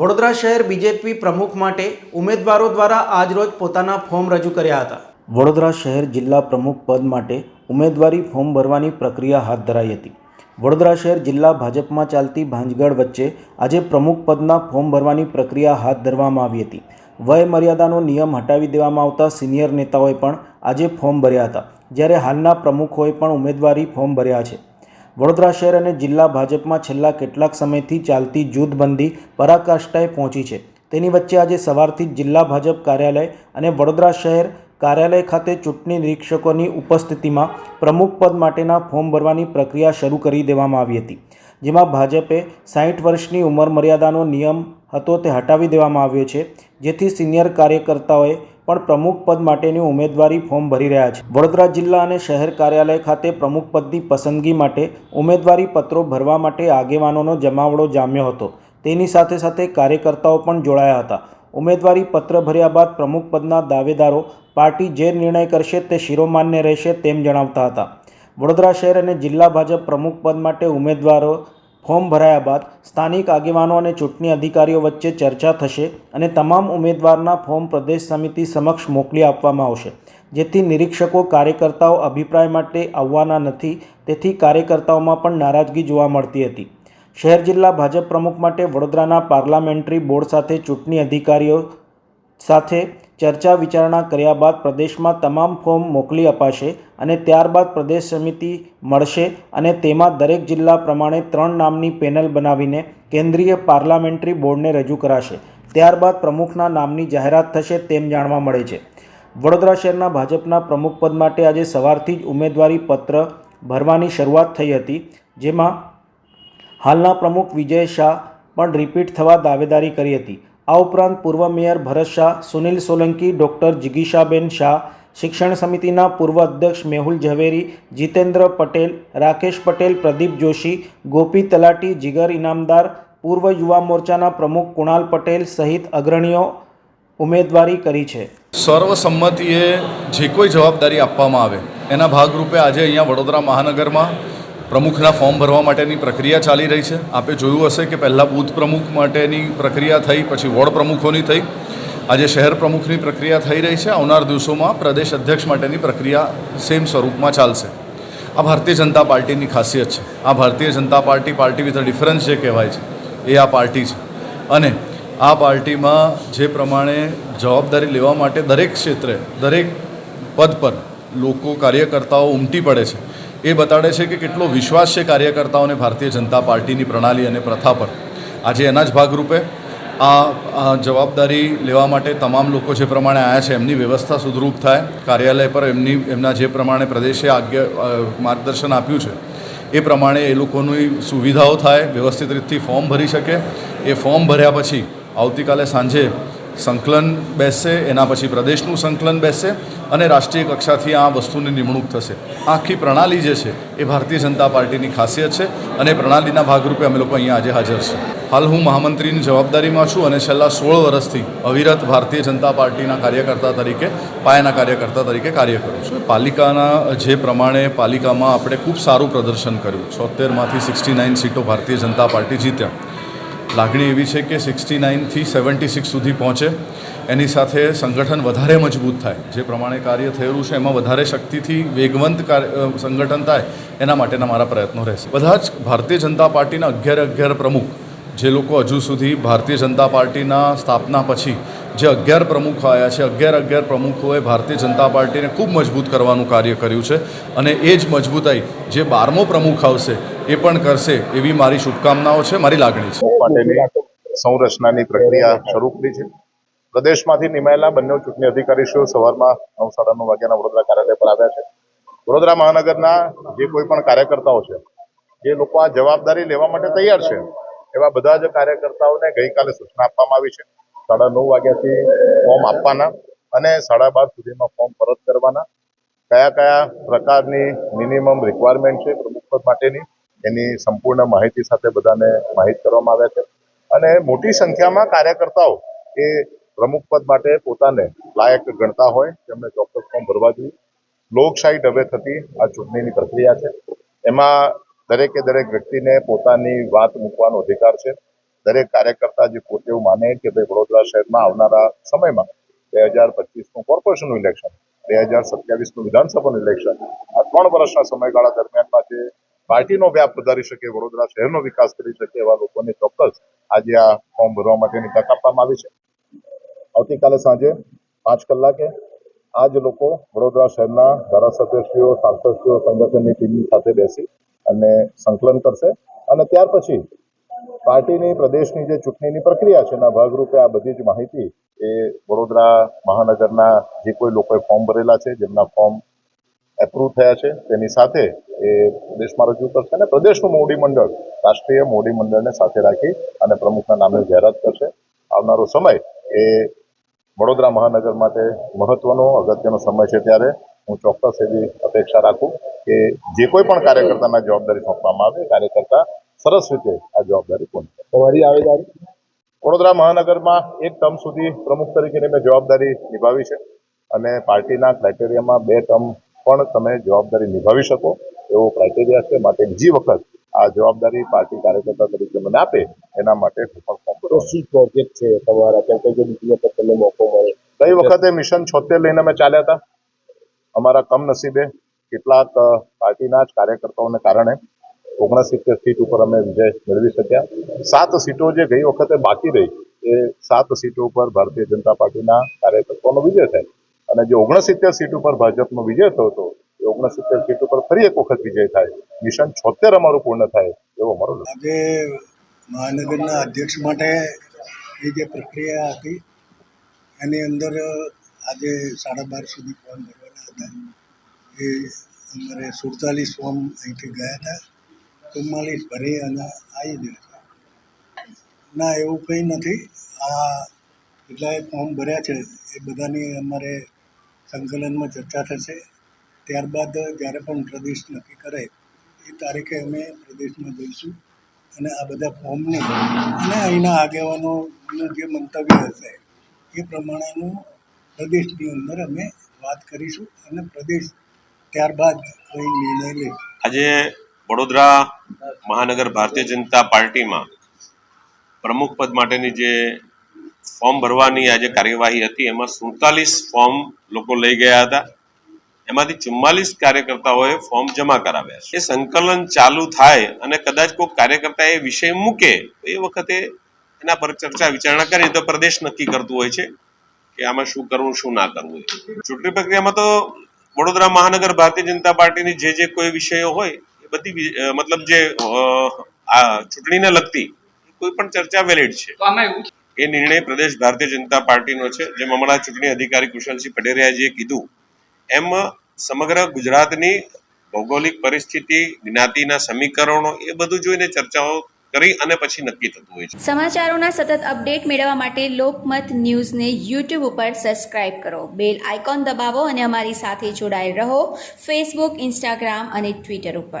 વડોદરા શહેર બીજેપી પ્રમુખ માટે ઉમેદવારો દ્વારા આજરોજ પોતાના ફોર્મ રજૂ કર્યા હતા. વડોદરા શહેર જિલ્લા પ્રમુખ પદ માટે ઉમેદવારી ફોર્મ ભરવાની પ્રક્રિયા હાથ ધરાઈ હતી. વડોદરા શહેર જિલ્લા ભાજપમાં ચાલતી ભાંજગઢ વચ્ચે આજે પ્રમુખ પદના ફોર્મ ભરવાની પ્રક્રિયા હાથ ધરવામાં આવી હતી. વય મર્યાદાનો નિયમ હટાવી દેવામાં આવતા સિનિયર નેતાઓએ પણ આજે ફોર્મ ભર્યા હતા. જ્યારે હાલના પ્રમુખોએ પણ ઉમેદવારી ફોર્મ ભર્યા છે. વડોદરા શહેર અને જિલ્લા ભાજપમાં છેલ્લા કેટલાક સમયથી ચાલતી જૂથબંધી પરાકાષ્ઠાએ પહોંચી છે. તેની વચ્ચે આજે સવારથી જ જિલ્લા ભાજપ કાર્યાલય અને વડોદરા શહેર કાર્યાલય ખાતે ચૂંટણી નિરીક્ષકોની ઉપસ્થિતિમાં પ્રમુખ પદ માટેના ફોર્મ ભરવાની પ્રક્રિયા શરૂ કરી દેવામાં આવી હતી, જેમાં ભાજપે સાઠ વર્ષની ઉંમર મર્યાદાનો નિયમ હતો તે હટાવી દેવામાં આવ્યો છે. જેથી સિનિયર કાર્યકર્તાઓએ પણ પ્રમુખ પદ માટેની ઉમેદવારી ફોર્મ ભરી રહ્યા છે. વડોદરા જિલ્લા અને શહેર કાર્યાલય ખાતે પ્રમુખ પદની પસંદગી માટે ઉમેદવારી પત્રો ભરવા માટે આગેવાનોનો જમાવડો જામ્યો હતો. તેની સાથે સાથે કાર્યકર્તાઓ પણ જોડાયા હતા. ઉમેદવારી પત્ર ભર્યા બાદ પ્રમુખ પદના દાવેદારો પાર્ટી જે નિર્ણય કરશે તે શિરોમાન્ય રહેશે તેમ જણાવતા હતા. વડોદરા શહેર અને જિલ્લા ભાજપ પ્રમુખ પદ માટે ઉમેદવારો ફોર્મ ભરાયા બાદ સ્થાનિક આગેવાનો અને ચૂંટણી અધિકારીઓ વચ્ચે ચર્ચા થશે અને તમામ ઉમેદવારના ફોર્મ પ્રદેશ સમિતિ સમક્ષ મોકલી આપવામાં આવશે. જેથી નિરીક્ષકો, કાર્યકર્તાઓ અભિપ્રાય માટે આવવાના નથી. તેથી કાર્યકર્તાઓમાં પણ નારાજગી જોવા મળતી હતી. શહેર જિલ્લા ભાજપ પ્રમુખ માટે વડોદરાના પાર્લામેન્ટરી બોર્ડ સાથે ચૂંટણી અધિકારીઓ સાથે ચર્ચા વિચારણા કર્યા બાદ પ્રદેશમાં તમામ ફોર્મ મોકલી અપાશે અને ત્યારબાદ પ્રદેશ સમિતિ મળશે અને તેમાં દરેક જિલ્લા પ્રમાણે ત્રણ નામની પેનલ બનાવીને કેન્દ્રીય પાર્લામેન્ટરી બોર્ડને રજૂ કરાશે. ત્યારબાદ પ્રમુખના નામની જાહેરાત થશે તેમ જાણવા મળે છે. વડોદરા શહેરના ભાજપના પ્રમુખ પદ માટે આજે સવારથી જ ઉમેદવારી પત્ર ભરવાની શરૂઆત થઈ હતી, જેમાં હાલના પ્રમુખ વિજય શાહ પણ રિપીટ થવા દાવેદારી કરી હતી. આ ઉપરાંત પૂર્વ મેયર ભરત શાહ, સુનિલ સોલંકી, ડૉક્ટર જિગીશાબેન શાહ, શિક્ષણ સમિતિના પૂર્વ અધ્યક્ષ મેહુલ ઝવેરી, જીતેન્દ્ર પટેલ, રાકેશ પટેલ, પ્રદીપ જોશી, ગોપી તલાટી, જીગર ઇનામદાર, પૂર્વ યુવા મોરચાના પ્રમુખ કુણાલ પટેલ સહિત અગ્રણીઓ ઉમેદવારી કરી છે. સર્વસંમતિએ જે કોઈ જવાબદારી આપવામાં આવે, એના ભાગરૂપે આજે અહીંયા વડોદરા મહાનગરમાં પ્રમુખના ફોર્મ ભરવા માટેની પ્રક્રિયા ચાલી રહી છે. આપે જોયું હશે કે પહેલાં બૂથ પ્રમુખ માટેની પ્રક્રિયા થઈ, પછી વોર્ડ પ્રમુખોની થઈ. આજે શહેર પ્રમુખની પ્રક્રિયા થઈ રહી છે. આવનાર દિવસોમાં પ્રદેશ અધ્યક્ષ માટેની પ્રક્રિયા સેમ સ્વરૂપમાં ચાલશે. આ ભારતીય જનતા પાર્ટીની ખાસિયત છે. આ Bharatiya Janata party party with difference જે કહેવાય છે, એ આ પાર્ટી છે. અને આ પાર્ટીમાં જે પ્રમાણે જવાબદારી લેવા માટે દરેક ક્ષેત્રે, દરેક પદ પર લોકો કાર્યકર્તાઓ ઉમટી પડે છે. એ બતાડે છે કે કેટલો વિશ્વાસ છે કાર્યકર્તાઓને ભારતીય જનતા પાર્ટીની પ્રણાલી અને પ્રથા પર. આજે એના જ ભાગરૂપે આ જવાબદારી લેવા માટે તમામ લોકો જે પ્રમાણે આવ્યા છે, એમની વ્યવસ્થા સુદરૂપ થાય. કાર્યાલય પર એમની, એમના જે પ્રમાણે પ્રદેશે આજ્ઞા માર્ગદર્શન આપ્યું છે, એ પ્રમાણે એ લોકોની સુવિધાઓ થાય, વ્યવસ્થિત રીતથી ફોર્મ ભરી શકે. એ ફોર્મ ભર્યા પછી આવતીકાલે સાંજે સંકલન બેસશે એના પછી પ્રદેશનું સંકલન બેસશે અને રાષ્ટ્રીય કક્ષાથી આ વસ્તુની નિમણૂક થશે. આખી પ્રણાલી જે છે એ ભારતીય જનતા પાર્ટીની ખાસિયત છે અને પ્રણાલીના ભાગરૂપે અમે લોકો અહીંયા આજે હાજર છે. હાલ હું મહામંત્રીની જવાબદારીમાં છું અને છેલ્લા સોળ વર્ષથી અવિરત ભારતીય જનતા પાર્ટીના કાર્યકર્તા તરીકે, પાયાના કાર્યકર્તા તરીકે કાર્ય કરું છું. પાલિકાના જે પ્રમાણે પાલિકામાં આપણે ખૂબ સારું પ્રદર્શન કર્યું. છોતેરમાંથી સિક્સટી નાઇન સીટો ભારતીય જનતા પાર્ટી જીત્યા. લાગણી એવી છે કે સિક્સટી નાઇનથી સેવન્ટી સિક્સ સુધી પહોંચે. એની સાથે સંગઠન વધારે મજબૂત થાય. જે પ્રમાણે કાર્ય થયેલું છે, એમાં વધારે શક્તિથી વેગવંત સંગઠન થાય, એના માટેના મારા પ્રયત્નો રહેશે. બધા જ ભારતીય જનતા પાર્ટીના અગિયાર અગિયાર પ્રમુખ, જે લોકો હજુ સુધી ભારતીય જનતા પાર્ટીના સ્થાપના પછી જે અગિયાર પ્રમુખો આવ્યા છે અગિયાર અગિયાર પ્રમુખોએ ભારતીય જનતા પાર્ટીને ખૂબ મજબૂત કરવાનું કાર્ય કર્યું છે. અને એ જ મજબૂતાઈ જે બારમો પ્રમુખ આવશે એ પણ કરશે એવી મારી શુભકામનાઓ છે, મારી લાગણી છે. માટેની સંરચનાની પ્રક્રિયા શરૂ કરી છે. પ્રદેશમાંથી નિમાયેલા બંને ચૂંટણી અધિકારીશ્રીઓ સવારમાં નવ સાડા નવ વાગ્યાના વડોદરા કાર્યાલય પર આવ્યા છે. વડોદરા મહાનગરના જે કોઈ પણ કાર્યકર્તાઓ છે, જે લોકો આ જવાબદારી લેવા માટે તૈયાર છે, એવા બધા જ કાર્યકર્તાઓને ગઈકાલે સૂચના આપવામાં આવી છે. સાડા નવ વાગ્યાથી ફોર્મ આપવાના અને સાડા બાર સુધીમાં ફોર્મ પરત કરવાના. કયા કયા પ્રકારની મિનિમમ રિક્વાયરમેન્ટ છે, પ્રમુખ પદ માટેની એની સંપૂર્ણ માહિતી સાથે બધાને માહિત કરવામાં આવ્યા છે. અને મોટી સંખ્યામાં કાર્યકર્તાઓ એ પ્રમુખ પદ માટે પોતાને લાયક ગણતા હોય તેમણે ચોક્કસ ફોર્મ ભરવા જોઈએ. લોકશાહી ઢબે થતી આ ચૂંટણીની પ્રક્રિયા છે. એમાં દરેકે દરેક વ્યક્તિને પોતાની વાત મૂકવાનો અધિકાર છે. દરેક કાર્યકર્તા જે પોતે એવું માને કે ભાઈ વડોદરા શહેરમાં આવનારા સમયમાં બે હજાર પચીસનું કોર્પોરેશનનું ઇલેક્શન, બે હજાર સત્યાવીસનું વિધાનસભાનું ઇલેક્શન, આ ત્રણ વર્ષના સમયગાળા દરમિયાનમાં જે પાર્ટીનો વ્યાપ વધારી શકે, વડોદરા શહેરનો વિકાસ કરી શકે એવા લોકોને ચોક્કસ આજે આ ફોર્મ ભરવા માટેની તક આપવામાં આવી છે. આવતીકાલે સાંજે પાંચ કલાકે આ જ લોકો વડોદરા શહેરના ધારાસભ્યશ્રીઓ, સાંસદશ્રીઓ, સંગઠનની ટીમની સાથે બેસી અને સંકલન કરશે અને ત્યાર પછી પાર્ટીની પ્રદેશની જે ચૂંટણીની પ્રક્રિયા છે એના ભાગરૂપે આ બધી જ માહિતી એ વડોદરા મહાનગરના જે કોઈ લોકોએ ફોર્મ ભરેલા છે, જેમના ફોર્મ એપ્રુવ થયા છે. તેની સાથે એ પ્રદેશમાં રજૂ કરશે અને પ્રદેશનું મોવડી મંડળ રાષ્ટ્રીય મોવડી મંડળને સાથે રાખી અને પ્રમુખના નામે જાહેરાત કરશે. આવનારો સમય એ વડોદરા મહાનગર માટે મહત્વનો અગત્યનો સમય છે ત્યારે. હું ચોક્કસ એવી અપેક્ષા રાખું કે જે કોઈ પણ કાર્યકર્તાના જવાબદારી સોંપવામાં આવે કાર્યકર્તા સરસ રીતે આ જવાબદારી પૂર્ણ તમારી આવેદારી વડોદરા મહાનગરમાં એક ટર્મ સુધી પ્રમુખ તરીકેની મેં જવાબદારી નિભાવી છે. અને પાર્ટીના ક્રાઇટેરિયામાં બે ટર્મ પણ તમે જવાબદારી નિભાવી શકો એવો ક્રાઇટેરિયા છે. માટે બીજી વખત આ જવાબદારી પાર્ટી કાર્યકર્તા તરીકે મને આપે એના માટે હું શું પ્રોજેક્ટ છે. તમારા કેમ કે જો બીજી વખત તમને મોકો મળે. ગઈ વખતે મિશન છોતેર લઈને અમે ચાલ્યા હતા. અમારા કમનસીબે કેટલાક પાર્ટીના જ કાર્યકર્તાઓને કારણે ઓગણસિત્તેર સીટ ઉપર અમે વિજય મેળવી શક્યા. સાત સીટો જે ગઈ વખતે બાકી રહી એ સાત સીટો ઉપર ભારતીય જનતા પાર્ટીના કાર્યકર્તાઓનો વિજય થાય. અને જે ઓગણસિત્તેર સીટ ઉપર ભાજપનો વિજય થયો હતો, એ ઓગણસિત્તેર સીટ ઉપર ફરી એક વખત વિજય થાય. મિશન છોતેર અમારું પૂર્ણ થાય, એવો અમારો આજે મહાનગરના અધ્યક્ષ માટે એ જે પ્રક્રિયા હતી, એની અંદર આજે સાડા બાર સુધી ફોર્મ ભરવાના હતા. એ અમારે સુડતાલીસ ફોર્મ અહીંથી ગયા હતા. ચુમ્માલીસ ભરી અને આવી ગયા ના, એવું કંઈ નથી. આ કેટલાય ફોર્મ ભર્યા છે, એ બધાની અમારે સંકલનમાં ચર્ચા થશે. ત્યારબાદ જ્યારે પણ પ્રદેશ નક્કી કરે, એ તારીખે અમે પ્રદેશમાં જઈશું અને આ બધા ફોર્મને અને અહીંના આગેવાનોનું જે મંતવ્ય હશે, એ પ્રમાણેનું પ્રદેશની અંદર અમે વાત કરીશું અને પ્રદેશ ત્યારબાદ કોઈ નિર્ણય લે આજે વડોદરા મહાનગર ભારતીય જનતા પાર્ટીમાં પ્રમુખ પદ માટેની જે ફોર્મ ભરવાની આજે કાર્યવાહી હતી. એમાં સુડતાલીસ ફોર્મ લોકો લઈ ગયા હતા. એમાંથી ચુમ્માલીસ કાર્યકર્તાઓએ ફોર્મ જમા કરાવ્યા છે. એ સંકલન ચાલુ થાય અને કદાચ કોઈ કાર્યકર્તા એ વિષય મૂકે, તો એ વખતે એના પર ચર્ચા વિચારણા કરી. તો પ્રદેશ નક્કી કરતું હોય છે કે આમાં શું કરવું, શું ના કરવું ચૂંટણી પ્રક્રિયામાં તો વડોદરા મહાનગર ભારતીય જનતા પાર્ટીની જે જે કોઈ વિષયો હોય, એ બધી મતલબ જે આ ચૂંટણીને લગતી કોઈ પણ ચર્ચા વેલિડ છે. એ નિર્ણય પ્રદેશ ભારતીય જનતા પાર્ટીનો છે, જેમ હમણાં ચૂંટણી અધિકારી કુશલસિંહ પટેરિયાજીએ કીધું, એમ સમગ્ર ગુજરાતની ભૌગોલિક પરિસ્થિતિ, જ્ઞાતિના સમીકરણો એ બધું જોઈને ચર્ચાઓ કરી અને પછી નક્કી થતું હોય છે. સમાચારોના સતત અપડેટ મેળવવા માટે લોકમત ન્યૂઝને યુટ્યુબ ઉપર સબસ્ક્રાઇબ કરો. બેલ આઇકોન દબાવો અને અમારી સાથે જોડાયેલ રહો ફેસબુક, ઇન્સ્ટાગ્રામ અને ટ્વિટર ઉપર.